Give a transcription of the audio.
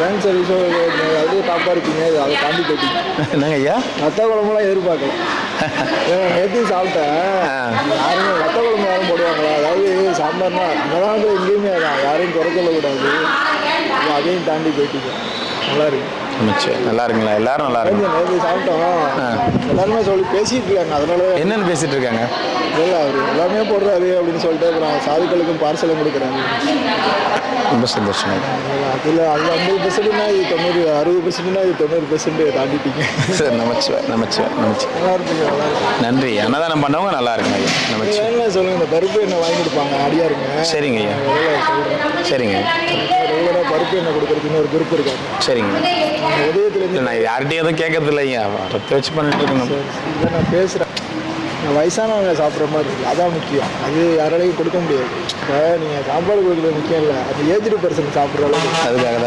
Van சர்வீஸோ அது டாப்பாக இருக்கீங்க. அதை தாண்டி போயிட்டீங்க. என்னங்க ஐயா? வத்த குழம்புலாம் எதிர்பார்க்கல. நேற்று சாப்பிட்டேன். யாருமே வத்த குழம்பு யாரும் போடுவாங்களா? அதாவது சாம்பார்னா காலத்தில் எங்கேயுமே அதான். யாரையும் குறை சொல்லக்கூடாது அப்ப அதையும் தாண்டி போயிட்டீங்க. நல்லா இருக்கு. நல்லா இருக்குங்களா? எல்லாரும் நல்லா இருக்கு சாப்பிட்டோம். எல்லாருமே சொல்லி பேசிட்டு இருக்காங்க. அதனால என்னன்னு பேசிட்டு இருக்காங்க? இல்லை அவர் எல்லாமே போடுறாரு அப்படின்னு சொல்லிட்டு அப்புறம் சாதுக்களுக்கும் பார்சலும் கொடுக்குறாரு. ரொம்ப சந்தோஷம். அதில் அது ஐம்பது பெர்சென்ட்னா இது தொண்ணூறு அறுபது பெர்சென்ட்னா இது தொண்ணூறு பெர்சென்ட் தாண்டிட்டீங்க. சார் நமச்சிவா நமச்சிவா நமச்சி. நல்லா இருக்குங்க நல்லா இருக்கு நன்றி. அன்னதானம் பண்ணவங்க நல்லா இருக்குங்க ஐயா. நமச்சி. வேணா சொல்லுங்க இந்த பருப்பு எண்ணெய் வாங்கி கொடுப்பாங்க அடியா இருங்க. சரிங்க ஐயா. சரிங்க ரெகுலராக பருப்பு எண்ணெய் கொடுக்குறதுன்னு ஒரு குரூப் இருக்காங்க. சரிங்க உதயத்துலேருந்து நான் யார்கிட்டயும் எதுவும் கேட்கறது இல்லை ஐயா. ரத்த வச்சு பண்ணிட்டு இருக்கணும் இதை நான் பேசுகிறேன் வயசானவங்க சாப்பிட்ற மாதிரி இருக்குது அதான் முக்கியம். அது யாராலையும் கொடுக்க முடியாது. இப்போ நீங்கள் சாப்பாடு கொடுக்குறது முக்கியம் இல்லை அது ஏஜ்டு பர்சன் சாப்பிட்ற அளவுக்கு. அதுக்காக தான்